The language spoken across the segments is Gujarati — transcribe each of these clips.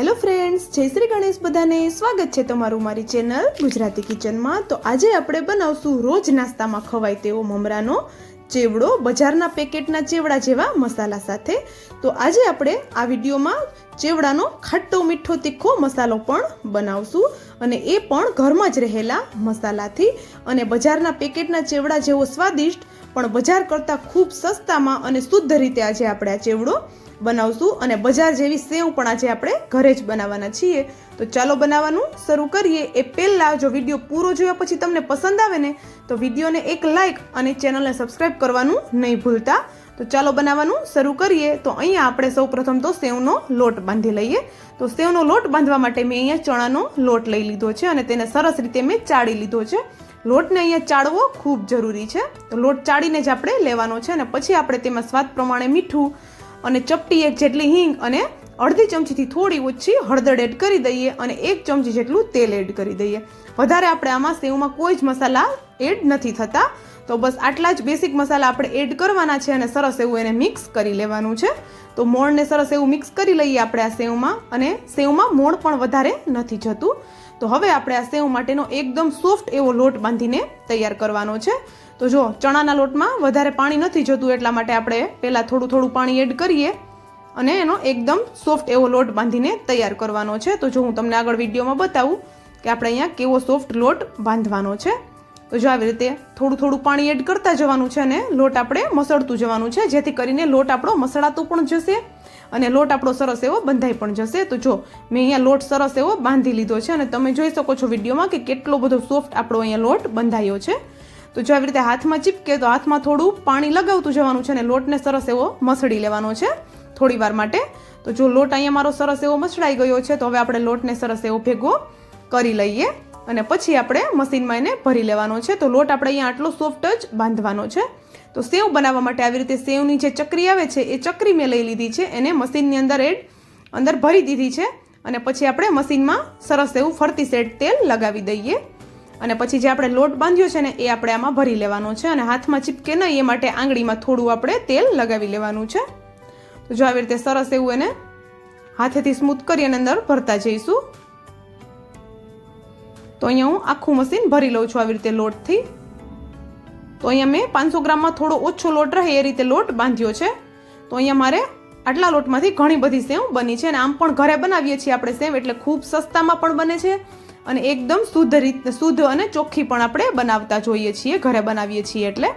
હેલો ફ્રેન્ડ્સ જય શ્રી ગણેશ બધાને. સ્વાગત છે તમારું મારી ચેનલ ગુજરાતી કિચનમાં. તો આજે આપણે બનાવશું રોજ નાસ્તામાં ખવાય તેવો મમરાનો ચેવડો, બજારના પેકેટના ચેવડા જેવા મસાલા સાથે. તો આજે આપણે આ વિડીયોમાં ચેવડાનો ખાટો, મીઠો, તીખો મસાલો પણ બનાવશું અને એ પણ ઘરમાં જ રહેલા મસાલાથી. અને બજારના પેકેટના ચેવડા જેવો સ્વાદિષ્ટ પણ બજાર કરતાં ખૂબ સસ્તામાં અને શુદ્ધ રીતે આજે આપણે આ ચેવડો બનાવશું અને બજાર જેવી સેવ પણ આજે આપણે ઘરે જ બનાવવાના છીએ. તો ચાલો બનાવવાનું શરૂ કરીએ. એ પહેલાં જો વીડિયો પૂરો જોયા પછી તમને પસંદ આવે ને, તો વિડીયોને એક લાઇક અને ચેનલને સબસ્ક્રાઇબ કરવાનું નહીં ભૂલતા. તો ચાલો બનાવવાનું શરૂ કરીએ. તો અહીંયા આપણે સૌ પ્રથમ તો સેવનો લોટ બાંધી લઈએ. તો સેવનો લોટ બાંધવા માટે મેં અહીંયા ચણાનો લોટ લઈ લીધો છે અને તેને સરસ રીતે મેં ચાળી લીધો છે. લોટને અહીંયા ચાળવો ખૂબ જરૂરી છે. તો લોટ ચાળીને જ આપણે લેવાનો છે અને પછી આપણે તેમાં સ્વાદ પ્રમાણે મીઠું અને ચપટી એક જેટલી હિંગ અને અડધી ચમચીથી થોડી ઓછી હળદર એડ કરી દઈએ અને એક ચમચી જેટલું તેલ એડ કરી દઈએ. વધારે આપણે આમાં સેવમાં કોઈ જ મસાલા એડ નથી થતા. તો બસ આટલા જ બેસિક મસાલા આપણે એડ કરવાના છે અને સરસ એવું એને મિક્સ કરી લેવાનું છે. તો મોણને સરસ એવું મિક્સ કરી લઈએ આપણે આ સેવમાં અને સેવમાં મોણ પણ વધારે નથી જતું. તો હવે આપણે આ સેવ માટેનો એકદમ સોફ્ટ એવો લોટ બાંધીને તૈયાર કરવાનો છે. તો જો, ચણાના લોટમાં વધારે પાણી નથી જતું એટલા માટે આપણે પહેલાં થોડું થોડું પાણી એડ કરીએ અને એનો એકદમ સોફ્ટ એવો લોટ બાંધીને તૈયાર કરવાનો છે. તો જો હું તમને આગળ વિડીયોમાં બતાવું કે આપણે અહીંયા કેવો સોફ્ટ લોટ બાંધવાનો છે. તો જો આવી રીતે થોડું થોડું પાણી એડ કરતા જવાનું છે અને લોટ આપણે મસળતું જવાનું છે, જેથી કરીને લોટ આપણો મસળાતો પણ જશે અને લોટ આપણો સરસ એવો બંધાઈ પણ જશે. તો જો મેં અહીંયા લોટ સરસ એવો બાંધી લીધો છે અને તમે જોઈ શકો છો વિડીયોમાં કે કેટલો બધો સોફ્ટ આપણો અહીંયા લોટ બંધાયો છે. તો જો આવી રીતે હાથમાં ચીપકે તો હાથમાં થોડું પાણી લગાવતું જવાનું છે અને લોટને સરસ એવો મસળી લેવાનો છે થોડી વાર માટે. તો જો લોટ અહીંયા મારો સરસ એવો મસળાઈ ગયો છે, તો હવે આપણે લોટને સરસ એવો ભેગો કરી લઈએ. અને પછી આપણે મશીનમાં એને ભરી લેવાનો છે. તો લોટ આપણે અહીંયા આટલો સોફ્ટ જ બાંધવાનો છે. તો સેવ બનાવવા માટે આવી રીતે સેવની જે ચકરી આવે છે, એ ચકરી મેં લઈ લીધી છે. એને મશીનની અંદર એડ, અંદર ભરી દીધી છે. અને પછી આપણે મશીનમાં સરસ એવું ફરતી સેટ તેલ લગાવી દઈએ. અને પછી જે આપણે લોટ બાંધ્યો છે ને, એ આપણે આમાં ભરી લેવાનો છે. અને હાથમાં ચીપકે નહીં, એ માટે આંગળીમાં થોડું આપણે તેલ લગાવી લેવાનું છે. તો જો આવી રીતે સરસ એવું એને હાથેથી સ્મૂથ કરી અને અંદર ભરતા જઈશું. તો અહીંયા હું આખું મશીન ભરી લઉં છું આવી રીતે લોટથી તો અહીંયા મેં પાંચસો ગ્રામમાં થોડો ઓછો લોટ રહે એ રીતે લોટ બાંધ્યો છે. તો અહીંયા મારે આટલા લોટમાંથી ઘણી બધી સેવ બની છે અને આમ પણ ઘરે બનાવીએ છીએ આપણે સેવ એટલે ખૂબ સસ્તામાં પણ બને છે અને એકદમ શુદ્ધ રીત, શુદ્ધ અને ચોખ્ખી પણ આપણે બનાવતા જોઈએ છીએ, ઘરે બનાવીએ છીએ એટલે.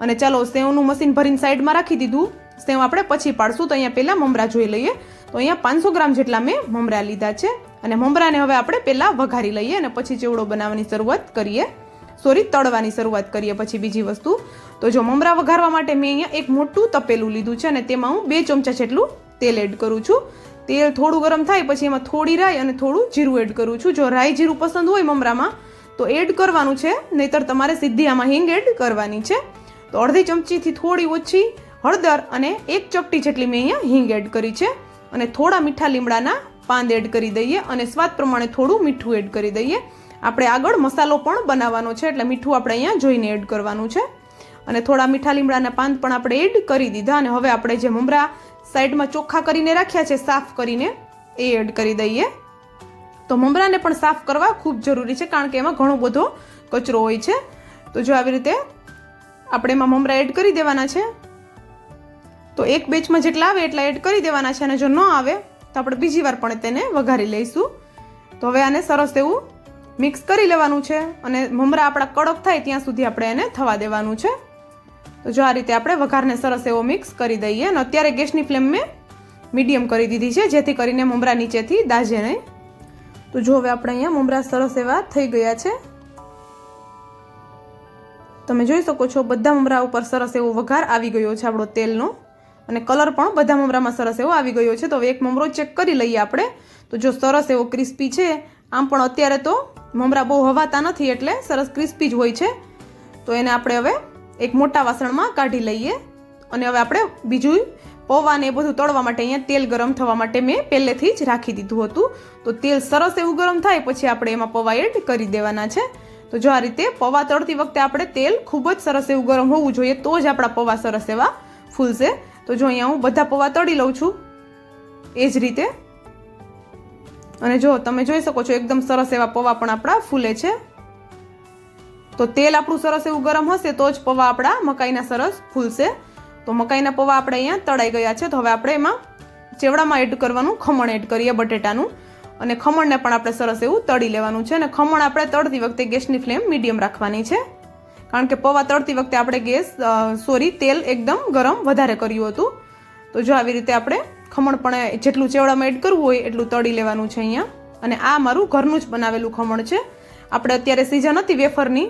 અને ચાલો સેવનું મશીન ભરીને સાઈડમાં રાખી દીધું. સેવ આપણે પછી પાડશું તો અહીંયા પહેલાં મમરા જોઈ લઈએ. તો અહીંયા પાંચસો ગ્રામ જેટલા મેં મમરા લીધા છે. અને મમરાને હવે આપણે પહેલાં વઘારી લઈએ અને પછી ચેવડો બનાવવાની શરૂઆત કરીએ. સોરી તળવાની શરૂઆત કરીએ પછી બીજી વસ્તુ. તો જો મમરા વઘારવા માટે મેં અહીંયા એક મોટું તપેલું લીધું છે અને તેમાં હું બે ચમચા જેટલું તેલ એડ કરું છું. તેલ થોડું ગરમ થાય પછી એમાં થોડી રાઈ અને થોડું જીરું એડ કરું છું. જો રાઈ જીરું પસંદ હોય મમરામાં, તો એડ કરવાનું છે. નહીતર તમારે સીધી આમાં હિંગ એડ કરવાની છે. તો અડધી ચમચીથી થોડી ઓછી હળદર અને એક ચપટી જેટલી મેં અહીંયા હિંગ એડ કરી છે. અને થોડા મીઠા લીમડાના પાંદ એડ કરી દઈએ અને સ્વાદ પ્રમાણે થોડું મીઠું એડ કરી દઈએ. આપણે આગળ મસાલો પણ બનાવવાનો છે, એટલે મીઠું આપણે અહીંયા જોઈને એડ કરવાનું છે. અને થોડા મીઠા લીમડાના પાન પણ આપણે એડ કરી દીધા અને હવે આપણે જે મમરા સાઈડમાં ચોખ્ખા કરીને રાખ્યા છે, સાફ કરીને એ એડ કરી દઈએ. તો મમરાને પણ સાફ કરવા ખૂબ જરૂરી છે, કારણ કે એમાં ઘણો બધો કચરો હોય છે. તો જો આવી રીતે આપણે એમાં મમરા એડ કરી દેવાના છે. તો એક બેચમાં જેટલા આવે એટલા એડ કરી દેવાના છે અને જો ન આવે તો આપણે બીજી વાર પણ તેને વઘારી લઈશું. તો હવે આને સરસ એવું મિક્સ કરી લેવાનું છે અને મમરા આપણા કડક થાય ત્યાં સુધી આપણે એને થવા દેવાનું છે. તો જો આ રીતે આપણે વઘારને સરસ એવો મિક્સ કરી દઈએ અને અત્યારે ગેસની ફ્લેમ મેં મીડિયમ કરી દીધી છે, જેથી કરીને મમરા નીચેથી દાજે નહીં. તો જો હવે આપણે અહીંયા મમરા સરસ એવા થઈ ગયા છે. તમે જોઈ શકો છો, બધા મમરા ઉપર સરસ એવો વઘાર આવી ગયો છે આપણો તેલનો. અને કલર પણ બધા મમરામાં સરસ એવો આવી ગયો છે. તો હવે એક મમરો ચેક કરી લઈએ આપણે. તો જો સરસ એવો ક્રિસ્પી છે. આમ પણ અત્યારે તો મમરા બહુ હવાતા નથી એટલે સરસ ક્રિસ્પી જ હોય છે. તો એને આપણે હવે એક મોટા વાસણમાં કાઢી લઈએ. અને હવે આપણે બીજું પૌવા ને એ બધું તળવા માટે અહીંયા તેલ ગરમ થવા માટે મેં પહેલેથી જ રાખી દીધું હતું. તો તેલ સરસ એવું ગરમ થાય પછી આપણે એમાં પૌવા એડ કરી દેવાના છે. તો જો આ રીતે પૌવા તળતી વખતે આપણે તેલ ખૂબ જ સરસ એવું ગરમ હોવું જોઈએ તો જ આપણા પૌવા સરસ એવા ફૂલશે. તો જો અહીંયા હું બધા પૌવા તળી લઉં છું, એ જ રીતે. અને જો તમે જોઈ શકો છો, એકદમ સરસ એવા પૌવા પણ આપણા ફૂલે છે. તો તેલ આપણું સરસ એવું ગરમ હશે, તો જ પૌવા આપણા મકાઈના સરસ ફૂલશે. તો મકાઈના પૌવા આપણે અહીંયા તળાઈ ગયા છે, તો હવે આપણે એમાં ચેવડામાં એડ કરવાનું, ખમણ એડ કરીએ બટેટાનું. અને ખમણને પણ આપણે સરસ એવું તળી લેવાનું છે, અને ખમણ આપણે તળતી વખતે ગેસની ફ્લેમ મીડિયમ રાખવાની છે. કારણ કે પૌવા તળતી વખતે આપણે ગેસ સોરી, તેલ એકદમ ગરમ વધારે કર્યું હતું. તો જો આવી રીતે આપણે ખમણ પણ જેટલું ચેવડામાં એડ કરવું હોય એટલું તળી લેવાનું છે અહીંયા. અને આ મારું ઘરનું જ બનાવેલું ખમણ છે. આપણે અત્યારે સીઝન હતી વેફરની,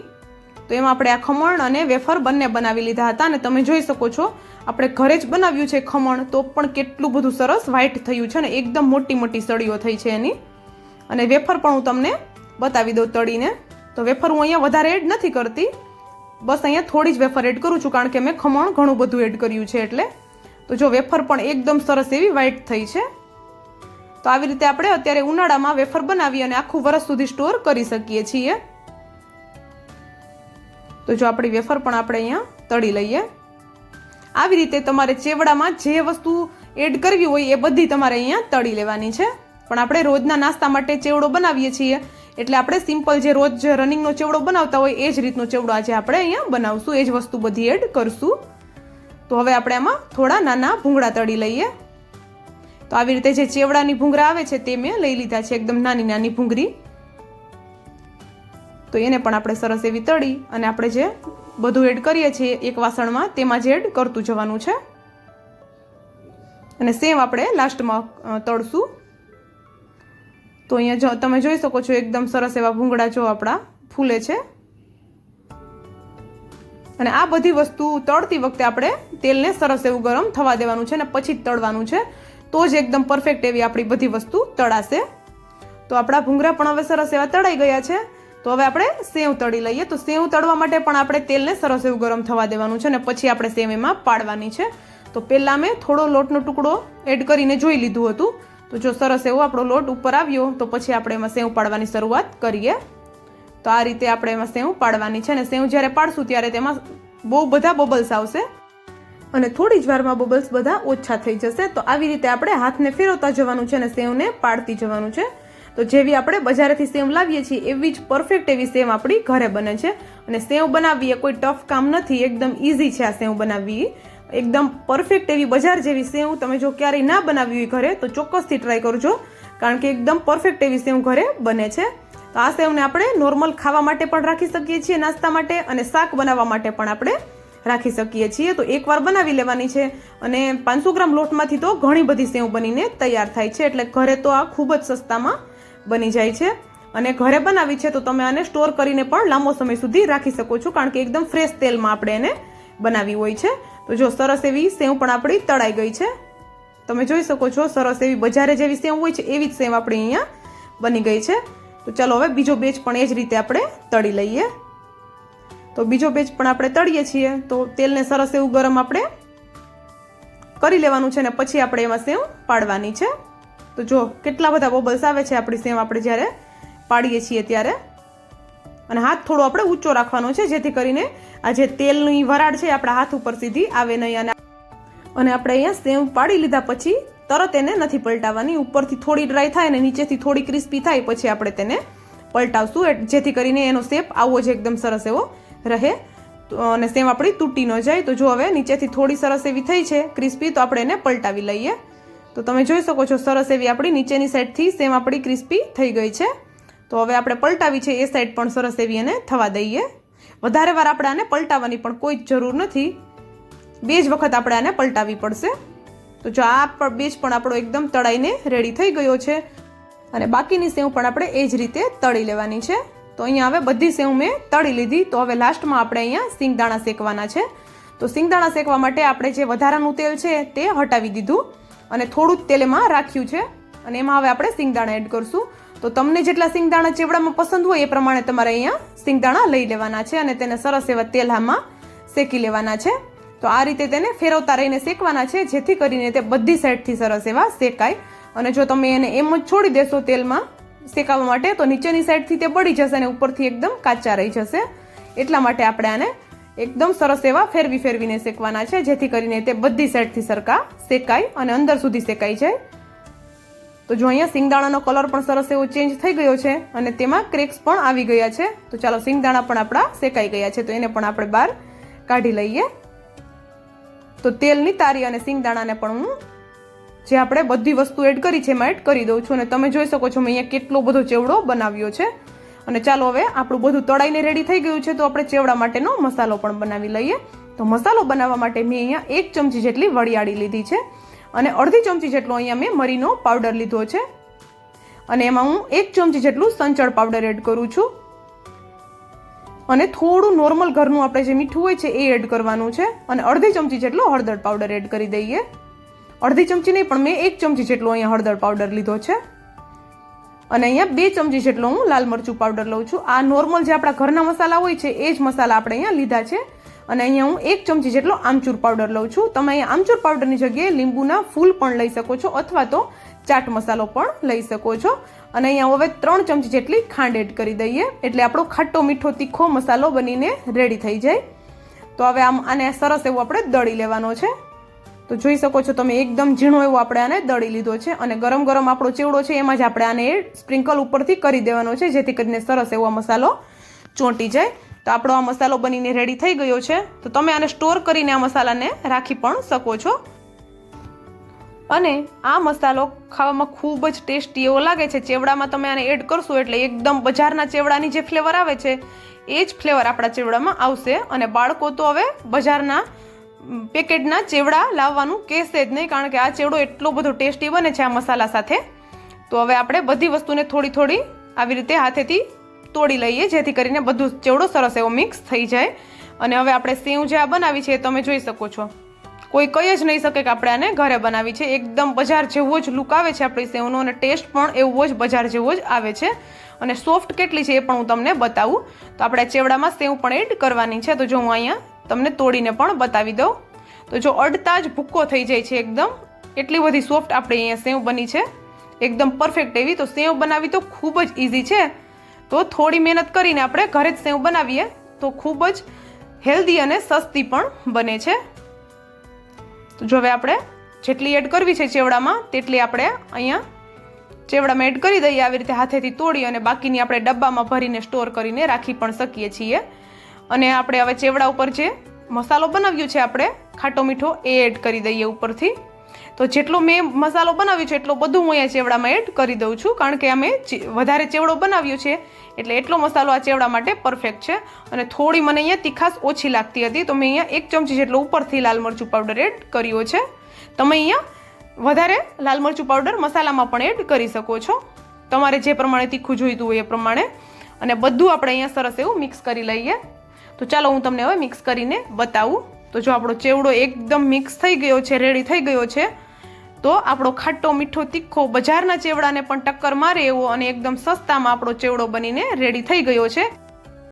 તો એમાં આપણે આ ખમણ અને વેફર બંને બનાવી લીધા હતા. અને તમે જોઈ શકો છો, આપણે ઘરે જ બનાવ્યું છે ખમણ, તો પણ કેટલું બધું સરસ વ્હાઈટ થયું છે ને એકદમ મોટી મોટી સળીઓ થઈ છે એની. અને વેફર પણ હું તમને બતાવી દઉં તળીને. તો વેફર હું અહીંયા વધારે એડ નથી કરતી. બસ અહીંયા થોડી જ વેફર એડ કરું છું કારણ કે મેં ખમણ ઘણું બધું એડ કર્યું છે એટલે. તો જો વેફર પણ એકદમ સરસ એવી વ્હાઈટ થઈ છે. તો આવી રીતે આપણે અત્યારે ઉનાળામાં વેફર બનાવી અને આખું વરસ સુધી સ્ટોર કરી શકીએ છીએ. તો જો આપણી વેફર પણ આપણે અહીંયા તળી લઈએ. આવી રીતે તમારે ચેવડામાં જે વસ્તુ એડ કરવી હોય એ બધી તમારે અહીંયા તળી લેવાની છે. પણ આપણે રોજના નાસ્તા માટે ચેવડો બનાવીએ છીએ. એટલે આપણે સિમ્પલ જે રોજ રનિંગનો ચેવડો બનાવતા હોય એ જ રીતનો ચેવડો આજે આપણે અહીંયા બનાવશું. એ જ વસ્તુ બધી એડ કરશું. તો હવે આપણે આમાં થોડા નાના ભૂંગળા તળી લઈએ. તો આવી રીતે જે ચેવડાની ભૂંગળા આવે છે તે મેં લઈ લીધા છે એકદમ નાની નાની ભૂંગળી. તો એને પણ આપણે સરસ એવી તળી અને આપણે જે બધું એડ કરીએ છીએ એક વાસણમાં તેમાં જ એડ કરતું જવાનું છે. અને સેમ આપણે લાસ્ટમાં તળશું. તો અહીંયા જો, તમે જોઈ શકો છો, એકદમ સરસ એવા ભૂંગળા જો આપણા ફૂલે છે. અને આ બધી વસ્તુ તળતી વખતે આપણે તેલને સરસ એવું ગરમ થવા દેવાનું છે અને પછી જ તળવાનું છે. તો જ એકદમ પરફેક્ટ એવી આપણી બધી વસ્તુ તળાશે. તો આપણા ભૂંગળા પણ હવે સરસ એવા તળાઈ ગયા છે. તો હવે આપણે સેવ તળી લઈએ. તો સેવ તળવા માટે પણ આપણે તેલને સરસ એવું ગરમ થવા દેવાનું છે અને પછી આપણે સેવ એમાં પાડવાની છે. તો પહેલાં મેં થોડો લોટનો ટુકડો એડ કરીને જોઈ લીધું હતું. તો જો સરસ એવો આપણો લોટ ઉપર આવ્યો, તો પછી આપણે એમાં સેવ પાડવાની શરૂઆત કરીએ. તો આ રીતે આપણે એમાં સેવ પાડવાની છે અને સેવ જ્યારે પાડશું ત્યારે તેમાં બહુ બધા બબલ્સ આવશે. અને થોડી જ વારમાં બબલ્સ બધા ઓછા થઈ જશે. તો આવી રીતે આપણે હાથને ફેરવતા જવાનું છે અને સેવને પાડતી જવાનું છે. તો જેવી આપણે બજારેથી સેવ લાવીએ છીએ, એવી જ પરફેક્ટ એવી સેવ આપણી ઘરે બને છે. અને સેવ બનાવવી એ કોઈ ટફ કામ નથી, એકદમ ઇઝી છે આ સેવ બનાવવી. એકદમ પરફેક્ટ એવી બજાર જેવી સેવ તમે જો ક્યારેય ના બનાવી હોય ઘરે, તો ચોક્કસથી ટ્રાય કરજો. કારણ કે એકદમ પરફેક્ટ એવી સેવ ઘરે બને છે. તો આ સેવને આપણે નોર્મલ ખાવા માટે પણ રાખી શકીએ છીએ, નાસ્તા માટે અને શાક બનાવવા માટે પણ આપણે રાખી શકીએ છીએ. તો એકવાર બનાવી લેવાની છે અને પાંચસો ગ્રામ લોટમાંથી તો ઘણી બધી સેવ બનીને તૈયાર થાય છે. એટલે ઘરે તો આ ખૂબ જ સસ્તામાં બની જાય છે. અને ઘરે બનાવી છે તો તમે આને સ્ટોર કરીને પણ લાંબો સમય સુધી રાખી શકો છો, કારણ કે એકદમ ફ્રેશ તેલમાં આપણે એને બનાવી હોય છે. તો જો સરસ એવી સેવ પણ આપણી તળાઈ ગઈ છે. તમે જોઈ શકો છો, સરસ એવી બજારે જેવી સેવ હોય છે, એવી જ સેવ આપણી અહીંયા બની ગઈ છે. તો ચાલો હવે બીજો બેચ પણ એ જ રીતે આપણે તળી લઈએ. તો બીજો બેચ પણ આપણે તળીએ છીએ. તો તેલને સરસ એવું ગરમ આપણે કરી લેવાનું છે ને પછી આપણે એમાં સેવ પાડવાની છે. તો જો કેટલા બધા બોબલ્સ આવે છે આપણી સેવ આપણે જ્યારે પાડીએ છીએ ત્યારે. અને હાથ થોડો આપણે ઊંચો રાખવાનો છે, જેથી કરીને આ જે તેલની વરાળ છે આપણા હાથ ઉપર સીધી આવે નહીં અને અને આપણે અહીંયા સેવ પાડી લીધા પછી તરત એને નથી પલટાવવાની. ઉપરથી થોડી ડ્રાય થાય અને નીચેથી થોડી ક્રિસ્પી થાય, પછી આપણે તેને પલટાવશું. જેથી કરીને એનો શેપ આવો જ એકદમ સરસ એવો રહે. અને સેમ આપણી તૂટી ન જાય. તો જો હવે નીચેથી થોડી સરસ એવી થઈ છે ક્રિસ્પી તો આપણે એને પલટાવી લઈએ. તો તમે જોઈ શકો છો, સરસ એવી આપણી નીચેની સાઈડથી સેમ આપણી ક્રિસ્પી થઈ ગઈ છે. તો હવે આપણે પલટાવી છે એ સાઈડ પણ સરસ એવી એને થવા દઈએ. વધારે વાર આપણે આને પલટાવવાની પણ કોઈ જ જરૂર નથી. બે જ વખત આપણે આને પલટાવી પડશે. તો જો આ બેજ પણ આપણો એકદમ તળાઈને રેડી થઈ ગયો છે. અને બાકીની સેવ પણ આપણે એ જ રીતે તળી લેવાની છે. તો અહીંયા હવે બધી સેવ મેં તળી લીધી. તો હવે લાસ્ટમાં આપણે અહીંયા સિંગદાણા શેકવાના છે. તો સિંગદાણા શેકવા માટે આપણે જે વધારાનું તેલ છે તે હટાવી દીધું. અને થોડું જ તેલ એમાં રાખ્યું છે. અને એમાં હવે આપણે સિંગદાણા એડ કરશું. તો તમને જેટલા સિંગદાણા ચેવડામાં પસંદ હોય એ પ્રમાણે તમારે અહીંયા સિંગદાણા લઈ લેવાના છે અને તેને સરસ એવા તેલામાં શેકી લેવાના છે. તો આ રીતે તેને ફેરવતા રહીને શેકવાના છે, જેથી કરીને તે બધી સાઈડથી સરસ એવા શેકાય. અને જો તમે એને એમ જ છોડી દેશો તેલમાં શેકાવવા માટે, તો નીચેની સાઈડથી તે બળી જશે અને ઉપરથી એકદમ કાચા રહી જશે. એટલા માટે આપણે આને એકદમ સરસ એવા ફેરવી ફેરવીને શેકવાના છે, જેથી કરીને તે બધી સાઈડથી સરખા શેકાય અને અંદર સુધી શેકાઈ જાય. તો જો અહીંયા સિંગદાણાનો કલર પણ સરસ એવો ચેન્જ થઈ ગયો છે અને તેમાં ક્રેક્સ પણ આવી ગયા છે. તો ચાલો સિંગદાણા પણ આપણા શેકાઈ ગયા છે. તો એને પણ આપણે બહાર કાઢી લઈએ. તો તેલની તારી અને સિંગદાણાને પણ હું જે આપણે બધી વસ્તુ એડ કરી છે એમાં એડ કરી દઉં છું. અને તમે જોઈ શકો છો મેં અહીંયા કેટલો બધો ચેવડો બનાવ્યો છે. અને ચાલો હવે આપણું બધું તળાઈને રેડી થઈ ગયું છે. તો આપણે ચેવડા માટેનો મસાલો પણ બનાવી લઈએ. તો મસાલો બનાવવા માટે મેં અહીંયા એક ચમચી જેટલી વળિયાળી લીધી છે. અને અડધી ચમચી જેટલો અહીંયા મેં મરીનો પાવડર લીધો છે. અને એમાં હું એક ચમચી જેટલું સંચળ પાવડર એડ કરું છું. અને થોડું નોર્મલ ઘરનું આપણે જે મીઠું હોય છે એ એડ કરવાનું છે. અને અડધી ચમચી જેટલો હળદર પાવડર એડ કરી દઈએ. અડધી ચમચી નહીં, પણ મેં એક ચમચી જેટલો અહીંયા હળદર પાવડર લીધો છે. અને અહીંયા બે ચમચી જેટલો હું લાલ મરચું પાવડર લઉં છું. આ નોર્મલ જે આપણા ઘરના મસાલા હોય છે, એ જ મસાલા આપણે અહીંયા લીધા છે. અને અહીંયા હું એક ચમચી જેટલો આમચૂર પાવડર લઉં છું. તમે અહીંયા આમચૂર પાવડરની જગ્યાએ લીંબુના ફૂલ પણ લઈ શકો છો અથવા તો ચાટ મસાલો પણ લઈ શકો છો. અને અહીંયા હવે ત્રણ ચમચી જેટલી ખાંડ એડ કરી દઈએ. એટલે આપણો ખાટો મીઠો તીખો મસાલો બનીને રેડી થઈ જાય. તો હવે આમ આને સરસ એવું આપણે દળી લેવાનો છે. તો જોઈ શકો છો તમે એકદમ ઝીણો એવો આપણે આને દળી લીધો છે. અને ગરમ ગરમ આપણો ચેવડો છે એમાં જ આપણે આને સ્પ્રિંકલ ઉપરથી કરી દેવાનો છે, જેથી કરીને સરસ એવો મસાલો ચોંટી જાય. તો આપણો આ મસાલો બનીને રેડી થઈ ગયો છે. તો તમે આને સ્ટોર કરીને આ મસાલાને રાખી પણ શકો છો. અને આ મસાલો ખાવામાં ખૂબ જ ટેસ્ટી એવો લાગે છે. ચેવડામાં તમે આને એડ કરશો એટલે એકદમ બજારના ચેવડાની જે ફ્લેવર આવે છે, એ જ ફ્લેવર આપણા ચેવડામાં આવશે. અને બાળકો તો હવે બજારના પેકેટના ચેવડા લાવવાનું કહેશે જ નહીં, કારણ કે આ ચેવડો એટલો બધો ટેસ્ટી બને છે આ મસાલા સાથે. તો હવે આપણે બધી વસ્તુને થોડી થોડી આવી રીતે હાથેથી તોડી લઈએ, જેથી કરીને બધું ચેવડો સરસ એવો મિક્સ થઈ જાય. અને હવે આપણે સેવ જે આ બનાવી છે એ તમે જોઈ શકો છો. કોઈ કહી જ નહીં શકે કે આપણે આને ઘરે બનાવી છે. એકદમ બજાર જેવો જ લુક આવે છે આપણી સેવનો અને ટેસ્ટ પણ એવો જ બજાર જેવો જ આવે છે. અને સોફ્ટ કેટલી છે એ પણ હું તમને બતાવું. તો આપણે ચેવડામાં સેવ પણ એડ કરવાની છે. તો જો હું અહીંયા તમને તોડીને પણ બતાવી દઉં. તો જો અડતા જ ભૂક્કો થઈ જાય છે એકદમ. એટલી બધી સોફ્ટ આપણે અહીંયા સેવ બની છે. એકદમ પરફેક્ટ એવી. તો સેવ બનાવી તો ખૂબ જ ઇઝી છે. તો થોડી મહેનત કરીને આપણે ઘરે જ સેવ બનાવીએ. તો ખૂબ જ હેલ્ધી અને સસ્તી પણ બને છે. તો જો હવે આપણે જેટલી એડ કરવી છે ચેવડામાં, તેટલી આપણે અહીંયા ચેવડામાં એડ કરી દઈએ, આવી રીતે હાથેથી તોડી અને બાકીની આપણે ડબ્બામાં ભરીને સ્ટોર કરીને રાખી પણ શકીએ છીએ. અને આપણે હવે ચેવડા ઉપર જે મસાલો બનાવ્યો છે આપણે, ખાટો મીઠો એ એડ કરી દઈએ ઉપરથી. તો જેટલો મેં મસાલો બનાવ્યો છે એટલો બધું હું અહીંયા ચેવડામાં એડ કરી દઉં છું, કારણ કે અમે વધારે ચેવડો બનાવ્યો છે, એટલે એટલો મસાલો આ ચેવડા માટે પરફેક્ટ છે. અને થોડી મને અહીંયા તીખાશ ઓછી લાગતી હતી, તો મેં અહીંયા એક ચમચી જેટલો ઉપરથી લાલ મરચું પાવડર એડ કર્યો છે. તમે અહીંયા વધારે લાલ મરચું પાવડર મસાલામાં પણ એડ કરી શકો છો. તમારે જે પ્રમાણે તીખું જોઈતું હોય એ પ્રમાણે. અને બધું આપણે અહીંયા સરસ એવું મિક્સ કરી લઈએ. તો ચાલો હું તમને હવે મિક્સ કરીને બતાવું. તો જો આપણો ચેવડો એકદમ મિક્સ થઈ ગયો છે રેડી થઈ ગયો છે, તો આપણો ખાટો, મીઠો, તીખો બજારના ચેવડાને પણ ટક્કર મારે એવો અને એકદમ સસ્તામાં આપણો ચેવડો બનીને રેડી થઈ ગયો છે.